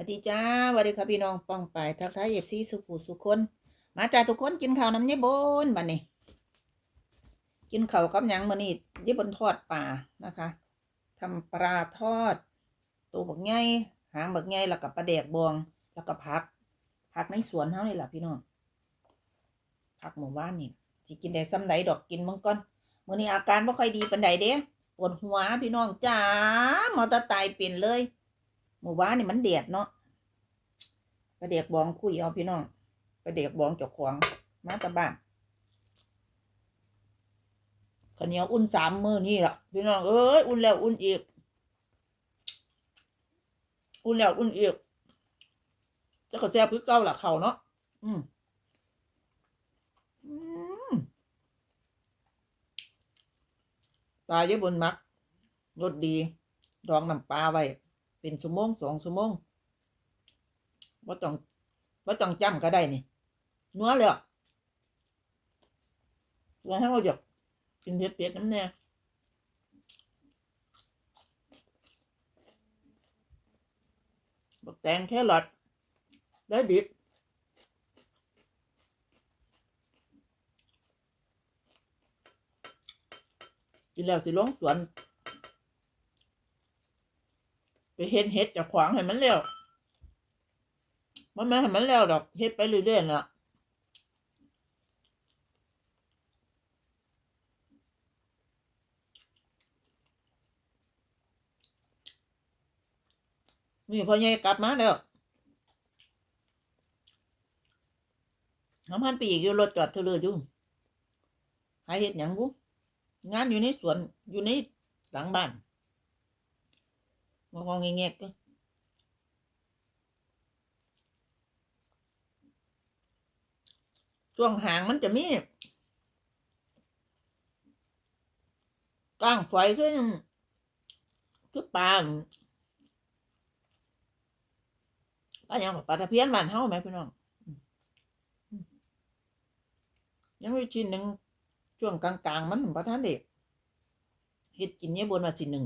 วัสดีจ้าสวัสดีค่ะพี่น้องป้องไปทักทายเอฟซีสุขูสุคน มาจ้าทุกคนกินข้าวน้ำยายบนบัดนี้ กินข้าวกับยังมื้อนี้ยายบนทอดปลานะคะทำปลาทอด ตัวบักไงหางบักไงแล้วก็ปลาแดกบอง แล้วก็ผัก ผักในสวนเฮานี่แหละพี่น้อง ผักหมู่บ้านนี่สิกินได้ซ้ำใดดอกกินมังก่อนมื้อนี้อาการบ่ค่อยดีปานใดเด้ปวดหัวพี่น้องจ้ามอเตะตายเป็นเลย หมู่บ้านนี่มันเดียดเนาะไปเด็กบองคุยเอาพี่น้องไปเด็กบองจกขวางมาตะบ้านข้าวเหนียวอุ่นสามมือนี่แหละพี่น้องเอ้ยอุ่นแล้วอุ่นอีก อุ่นแล้วอุ่นอีกจะก็แซ่บคือเก่าหล่ะเขาเนาะอืมอืมปลาเยอะบนมักรสดี ดองน้ำปลาไว้ เป็นชั่วโมงสองชั่วโมงว่าต้องว่าต้องจำก็ได้นี่นัวเลยตัวให้เราอยกกินเผ็ดๆน้ำแน่บักแตงแค่หลอดได้ดิบกินแล้วสิลงสวน ไปเฮ็ดเฮ็ดจะขวางให้มันแล้วมันไม่ให้มันแล้วดอกเฮ็ดไปเรื่อยๆน่ะนี่พอใหญ่กลับมาแล้วน้ำพันปีกอยู่รถจอดเธอเลยอยู่หาเฮ็ดหยังบุงานอยู่ในสวนอยู่ในหลังบ้าน งองงเงี้ยช่วงหางมันจะมีก้างไฟขึ้นคือปลาปลาอย่างปลาตะเพียนบ้านเฮาไหมพี่น้องยังม่ชิ้นหนึ่งช่วงกลางๆ มันประทานเด็กเฮ็ดกินเนี่ยบนมาชิ้นหนึ่ง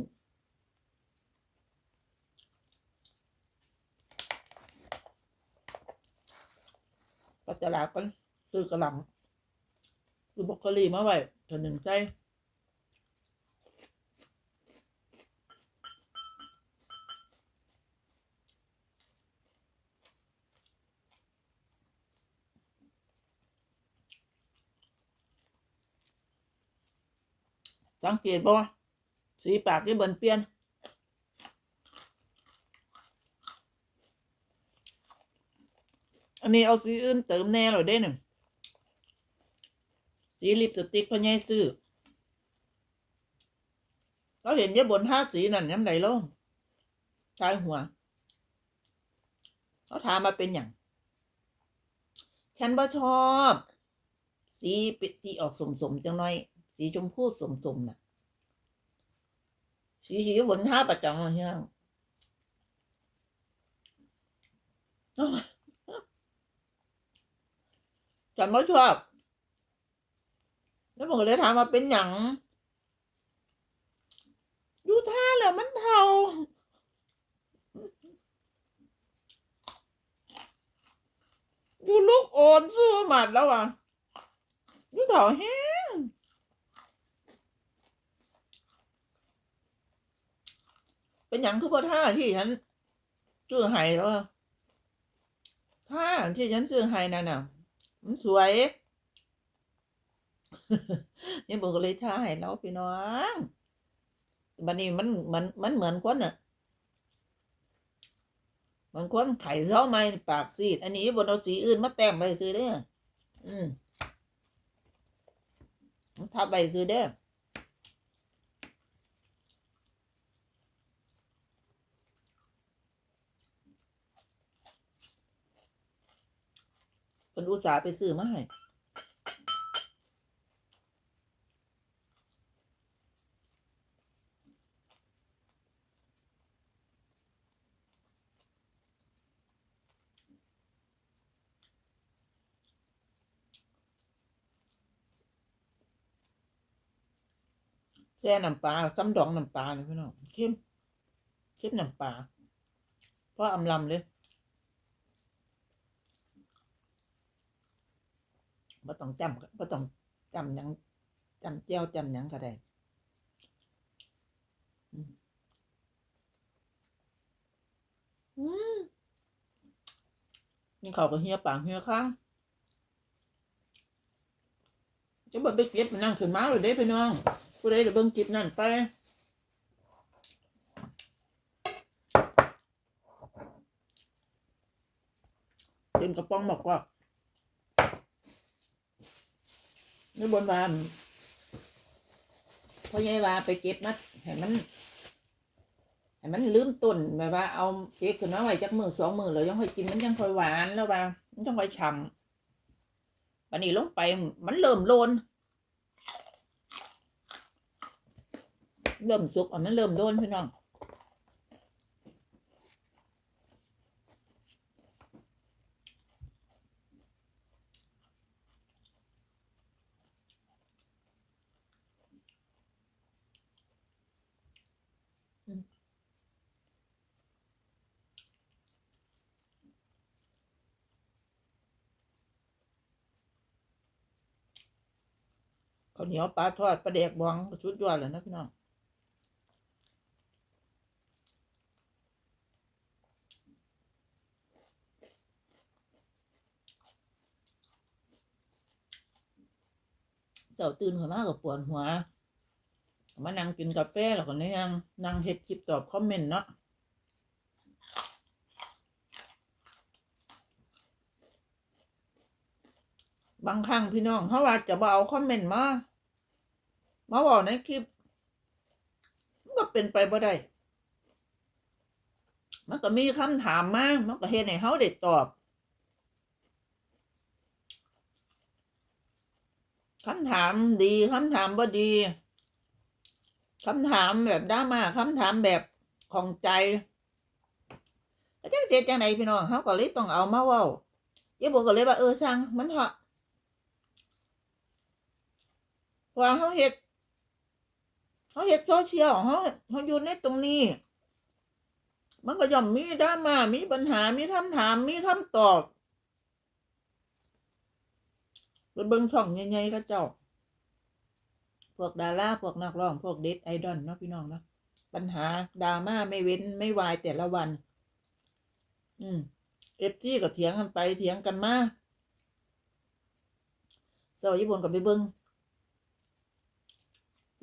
ัจจลากันซื้อกระหลำซื้อบรอกโคลีมาไว้ตัวหนึ่งใส่สังเกตบ่สีปากที่เบิ่นเปลี่ยน อั นนี้เอาสีอื่นเติมแน่หรอเด้หนึ่งสีลิปสติกพะไยซื้อเราเห็นเยอะบนห้าสีนั่นย้ำใดแล้วชายหัว เขาถามมาเป็นอย่าง ฉันบ่ชอบ สีปิดที่ออกสมสมๆจังน่อย สีชมพูสมสมๆน่ะ สีสีบนห้าประจังเฮียงโอ้ย ฉันไม่ชอบ แล้วผมก็เลยถามว่าเป็นอย่างดูท่าแล้วมันเทาดูลูกโอนสู้หมัดแล้วอะดูเถาแห้งเป็นอย่างคือพอท่าที่ฉันซื้อให้แล้วอะท่าที่ฉันซื้อให้นั่นน่ะ มันสวยยังบอกเลยท่าให้เราพี่น้องบันนี้มันมันมันเหมือนคนน่ะมันคนไข่เท้าไม้ปากซีด อันนี้บนเอาสีอื่นมาแต้มไปซื้อเด้ออืมมันทับไปซื้อเด้อ เป็นอุตสาห์ไปซื้อมาให้แช่น้ำปลาซ้ำดองน้ำปลาเลยพี่น้องเข้มเข้มน้ำปลาเพราะอำลำเลย บ่ต้องจำบ่ต้องจำหยังจำเจียวจำหยังก็ได้อืมอืมนี่เขาวก็เฮียปากเฮียข้างจะบ่ไปเก็บมันนั่งขึ้นมาเลยเด้พี่น้องผู้ใดจะเบิ่งจิบนั่นไปเต็มกระป๋องบอกว่า นี่บนบานพ่อใหญ่ว่าไปเก็บมัดให้มันให้มันลืมต้นแบบว่าเอาเก็บขึ้นมาไว้จักมือสองมือแล้วยังค่อยกินมันยังค่อยหวานแล้วว่ามันยังค่อยฉ่ำวันนี้ลงไปมันเริ่มโลนเริ่มสุกอะมันเริ่มโลนพี่น้องาวเหนียวปลาทอดปลาแดกบองชุดยอดเลยนะพี่น้องเจ้าตื่นขึ้นมากับปวดหัว มานั่งกินกาแฟแล้วก็นั่งนั่งเฮ็ดคลิปตอบคอมเมนต์เนาะบางครั้งพี่น้องเขาว่าจะบเอาคอมเมนต์มา มาบอกในคลิปมันก็เป็นไปบ่ได้มันก็มีคำถามมามันก็เฮ็ดให้เฮาได้ตอบคำถามดีคำถามบ่ดีคำถามแบบดรามาคำถามแบบของใจจังเสียจังไหนพี่น้องเขาก็เลยต้องเอามาว้าเยาบอกก็เลยว่าเออสั่งมันเหาะว่าเขาเฮ็ด เขาเฮ็ดโซเชียลเขาเขาอยู่ในตรงนี้ มันก็ย่อมมีดราม่ามีปัญหามีคำถามมีคำตอบไปเบิ่งช่องใหญ่ๆก็เจ้า พวกดาราพวกนักร้อง พวกเด็ดไอดอลเนาะพี่น้องเนาะปัญหาดราม่าไม่เว้นไม่วายแต่ละวัน อืมเอฟซีก็เถียงกันไปเถียงกันมาเซาญี่ปุ่นก็ไปเบิ้ง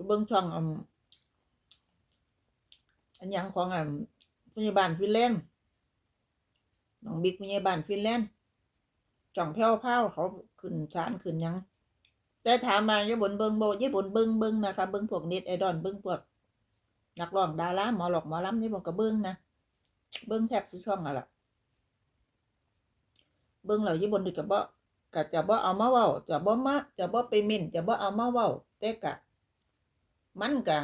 เบิ้งช่องอืมอันยังของอะพยาบาลฟินแลนด์น้องบิ๊กพยาบาลฟินแลนด์จ่องแพ้วเผาเขาขึ้นชานขึ้นยัง แต่ถามมาญี่ปุ่นเบิ้งบ่ญี่ปุ่นเบิ้งเบิ้งนะคะเบิ้งพวกเน็ตไอดอลเบิ้งพวกนักร้องดาราหมอหลอกหมอลำญี่ปุ่นก็เบิ้งนะเบิ้งแทบสิช่องอะล่ะเบิ่งแล้วญี่ปุ่นนี่ก็บ่ก็จะบ่เอามาเว้าจะบ่มาจะบ่ไปเม่นจะบ่เอามาเว้าแต่ก็ มันก็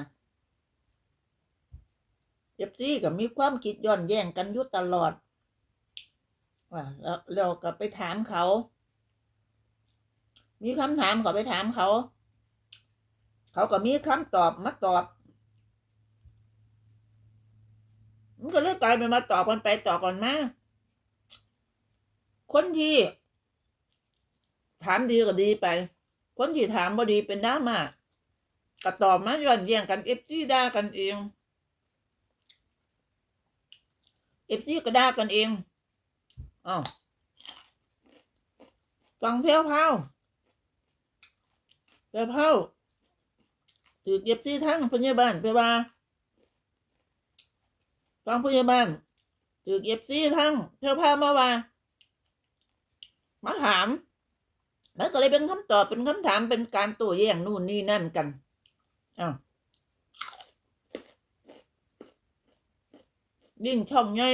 เอฟซีก็มีความคิดย้อนแย้งกันอยู่ตลอดว่าแล้วเราก็ไปถามเขา มีคำถามก็ไปถามเขา เขาก็มีคำตอบมาตอบมันก็เลยกลายเป็นมาตอบกันไปตอบกันมาคนที่ ถามดีก็ดีไป คนที่ถามบ่ดีเป็นดราม่า ก็ตอบมาย้อนแย้งกันเอฟซีด่ากันเองเอฟซีก็ด่ากันเองอ้าวฟังเพลวเผาเพลวเผาถือเอฟซีทั้งพยาบาลไปว่าฟังพยาบาลถือเอฟซีทั้งเพลวเผามาว่ามาถามแล้วก็เลยเป็นคำตอบเป็นคำถามเป็นการโต้แย้งนู่นนี่นั่นกัน อ้าวยิ่งช่องใหญ่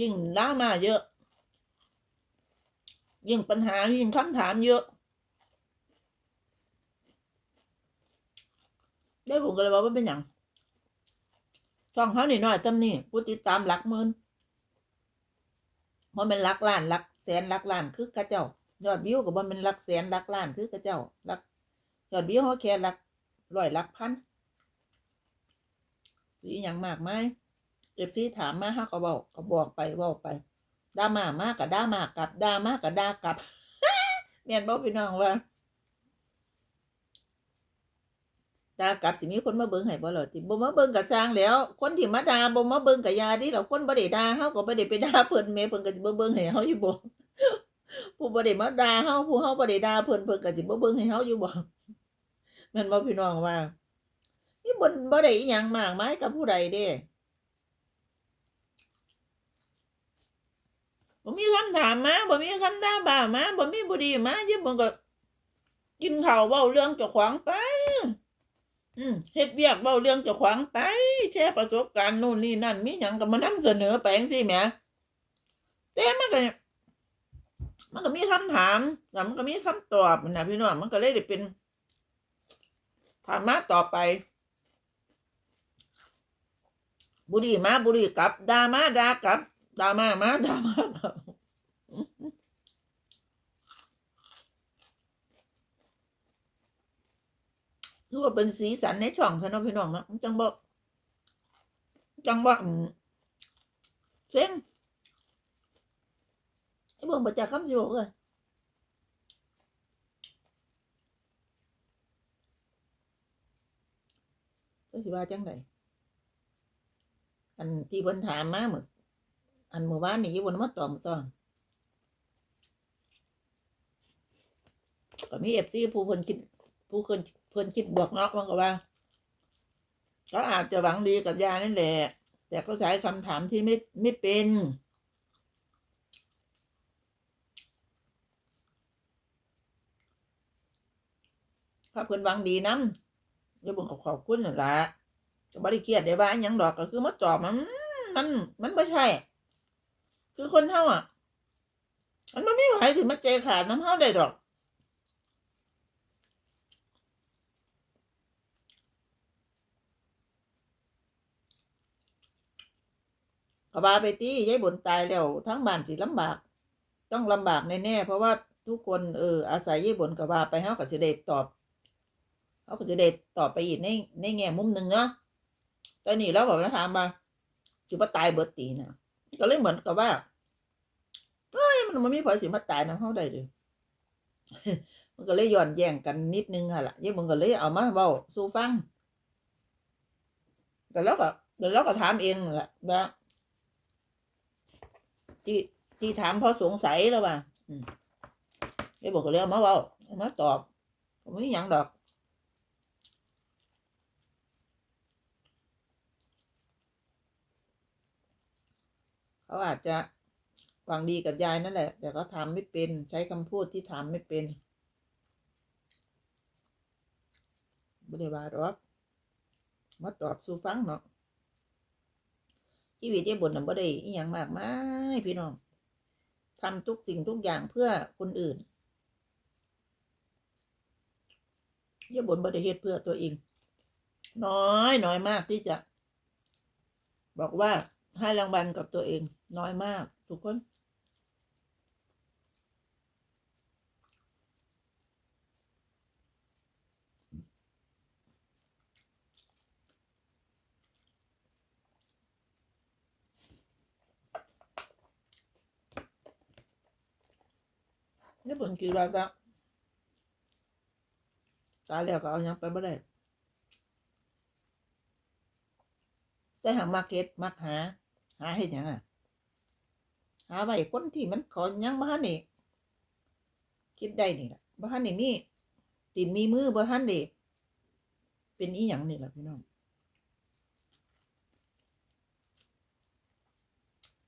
ยิ่งดราม่าเยอะ ยิ่งปัญหายิ่งคำถามเยอะ ได้ผมก็เลยบอกว่าเป็นอย่างช่องเขาหน่อยๆจำนี่ผู้ติดตามหลักหมื่นเพราะเป็นหลักล้านหลักแสนหลักล้านคือกระเจ้ายอดวิวกับว่าเป็นหลักแสนหลักล้านคือกระเจ้าหลักยอดวิวเขาแค่หลัก ร้อยลักพันหรืออย่างมากไหมเอฟซีถามมาฮะก็บอกก็บอกไปบอกไปด่ามามากกับด่ามากลับด่ามากกับด่ากลับแม่นบ่พี่น้องว่าด่ากลับสิมีคนมาเบิ่งให้บ่ล่ะติบ่มาเบิ่งก็สร้างแล้ว คนที่มาด่าบ่มาเบิ่งก็อย่าดิแล้วคนบ่ได้ด่าเฮาก็บ่ได้ไปด่าเพิ่นแม่เพิ่นก็สิบ่เบิ่งให้เฮาอยู่บ่ผู้บ่ได้มาด่าเฮาผู้เฮาบ่ได้ด่าเพิ่นเพิ่นก็สิบ่เบิ่งให้เฮาอยู่บ่ ม่นบ่พี่น้องว่า นี่บ่บ่ได้อีหยังมากมายกับผู้ใดเด้บ่มีคำถามมาบ่มีคำด่าบ่ามาบ่มีบ่ดีมายิ่เบิ่งก็ กินข้าวเว้าเรื่องเจ้าของไป อืมเฮ็ดเวียกเว้าเรื่องเจ้าของไป แชร์ประสบการณ์นู่นนี่นั่น มีหยังก็มานำเสนอไปจังซี่แหมแต่มันก็มันก็มีคำถามแล้วมันก็มีคำตอบนะพี่น้องมันก็เลยได้เป็น ถามมาต่อไป บุรีมาบุรีกลับดามาดากลับดามามาดามากลับคือว่าเป็นสีสันในช่องซะเนพี่น้องนะจังบอกจังบอกเซ็งไอ้เบิ่งบ่จักคำสิบอกเลย ก็สิว่าจังไดอันที่เพิ่นถามมาเมื่ออันเมื่อวานนี่อยู่บนมาตอบซ้อนก็มี FC ผู้เพิ่นคิด ผู้เพิ่นเพิ่นคิดบวกนาะมันก็ว่าก็อาจจะหวังดีกับยานั่นแหละ แต่ก็ใช้คำถามที่ไม่ไม่เป็นถ้าเพิ่นหวังดีนำ อย่าบ่งก็ขอบคุณนั่นล่ะก็บ่ได้เครียดได้ว่าอิหยังดอกก็คือมาจอบมันมัน มันบ่ใช่ คือคนเฮาอะ มันบ่มีไผถึงมาใจขาดน้ำเฮาได้ดอกก็ว่าไปตียายบนตายแล้วทั้งบ้านสิลำบาก ต้องลำบากแน่ๆเพราะว่าทุกคนเอออาศัยยายบนก็ว่าไปเฮาก็สิได้ตอบ เขาก็จะได้ตอบไปอีกในในแง่มุมหนึ่งเนาะตอนนี้เราบอกว่าถามมาสิว่าตายเบิดตีนะก็เลยเหมือนกับว่าเฮ้ยมันมันมีผลสิมาตายนะเขาได้เลยมันก็เลยย้อนแย่งกันนิดนึงอะล่ะยี่มึงก็เลยเอามาเบาสู่ฟังแต่แล้วก็แต่แล้วก็ถามเองแหละว่าที่ที่ถามพราะสงสัยแล้วว่าอืมยี่บอกก็เลยเอามาเบาเอามาตอบผมไม่ยังดอก เขาอาจจะหวังดีกับยายนั่นแหละ แต่เขาทำไม่เป็นใช้คำพูดที่ทำไม่เป็นบริวารหรอกมาตอบสู่ฟังเนาะชีวิตยี่บนน่ะบ่ได้อีหยังมากมายพี่น้องทำทุกสิ่งทุกอย่างเพื่อคนอื่นยี่บนบ่ได้เฮ็ดเพื่อตัวเอง น้อยน้อยมากที่จะ บอกว่าให้รางวัลกับตัวเอง น้อยมาก ทุกคนนี่ผมคิดว่าจะตายแล้วก็เอายังไปบ่ได้แต่หางมาเก็ตมักหา หาเฮ็ดยังอะ หาไว้คนที่มันขอยังบ่ทันนี่คิดได้นี่ล่ะบ่ทันนี่มีตีนมีมือบ่ทันนี่เป็นอีหยังนี่ล่ะพี่น้อง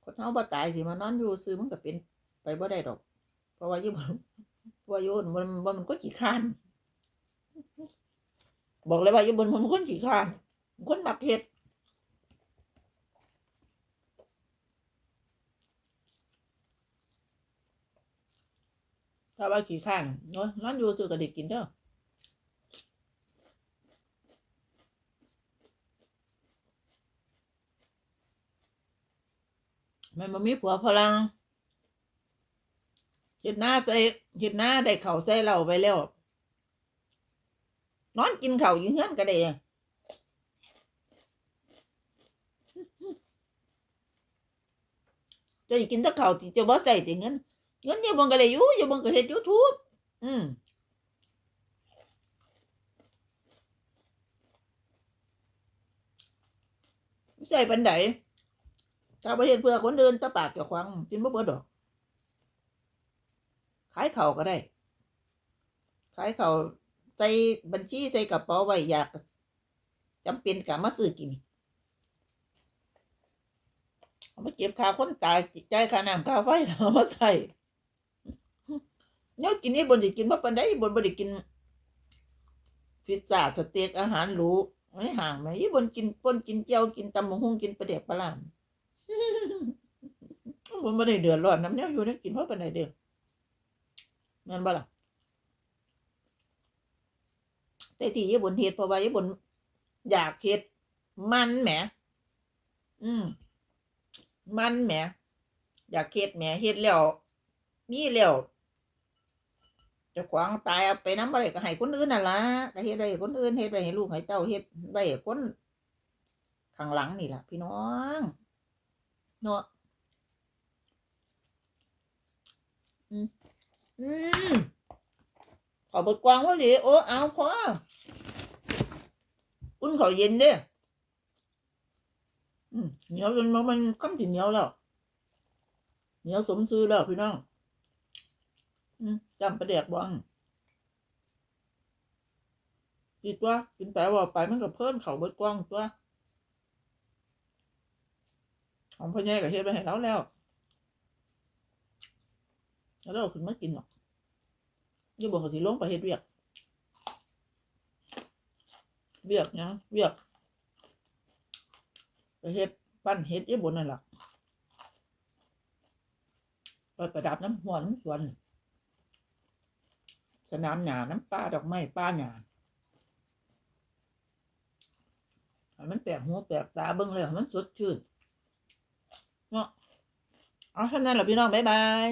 คนเฮาบ่ตายสิมานอนอยู่ซื่อมันก็เป็นไปบ่ได้ดอก เพราะว่าอยู่บ่เพราะว่าอยู่บนมันบ่มันก็ขี้คร้าน บอกเลยว่าอยู่บนมันคนขี้คร้านคนมักเฮ็ด ถ้าว่าขี้ข้านเนาะนอนอยู่ซื้อก็ได้กินเด้อมันบ่มีผัวฝรั่งเห็ดหน้าใส่เห็ดหน้าได้เข่าใส่เหล้าไปแล้วนอนกินเข้าอยู่เฮือนก็ได้จะกินแตะข้าที่จะบ่ใส่ต่เงิน เงินอยู่บนก็ได้อยู่อยู่บนก็เฮ็ด YouTube อืมใส่ปันไดถ้าไปเห็นเพื่อคนเดินตะปากเกี่ยวควางกินบ่เบิดดอก ขายเข่าวก็ได้ ขายเข่าวใส่บัญชีใส่กระเป๋าไว้อยากจำเป็นกับมาซื้อกินเอามาเก็บค่าคนตายจ่ายค่าน้ำค่าไฟเอามาใส่ เนี่ยกินนี่บนจะกินเพราะปันไดบนบนด้กินฟิซซ่าสเต็กอาหารหรูไม่ห่างไหมยี่บนกินปนกินเจียวกินตำมะฮุ่งกินปลาเด็กปลาลามบนไม่ได้เดือดร้อนน้ำเนี้ยอยู่ได้กินเพราะปันไดเดียวแม่นบ่ล่ะแต่ที่ญี่ปุ่นเฮ็ดเพราะว่าญี่ปุ่นอยากเฮ็ดมันแหม อืม มันแหม อยากเฮ็ดแหมเฮ็ดแล้วมีแล้ว เจะขวางตายเอาไปน้ำอะไรก็ให้คนอื่นน่ะละก็เฮ็ดได้ให้คนอื่นเฮ็ดได้ให้ลูกให้เต้าเฮ็ดได้ให้คนข้างหลังนี่ล่ะ พี่น้องเนาะอืมอืมขอบทกวางว่าดิโอ้เอาพออุ่นเขาเย็นเด้อืมเหนียวจนมันค่ำถึงเหนียวแล้วเหนียวสมซื้อแล้วพี่น้อง จำประเดกบ้างกินตัวกินแปลว่าไปมันก็เพิ่มเขาเบิดกว้างตัว ของพ่อใหญ่ก็เฮ็ดไปให้เราแล้วแล้วเราขึ้นมากินหรอกยี่บอกเขาสิลงไปเฮ็ดเวียก เวียกหยังเวียกไปเฮ็ดปั้นเฮ็ดยี่บนนั่นหละไปประดับน้ำหวนำสวน สนามหนาน้ำป้าดอกไม้ป้าหนาให้มันแปลกหูแปลกตาเบิ่งเลยมันสดชื่นเนาะเอาเท่านั้นแหละพี่น้อง บ๊ายบาย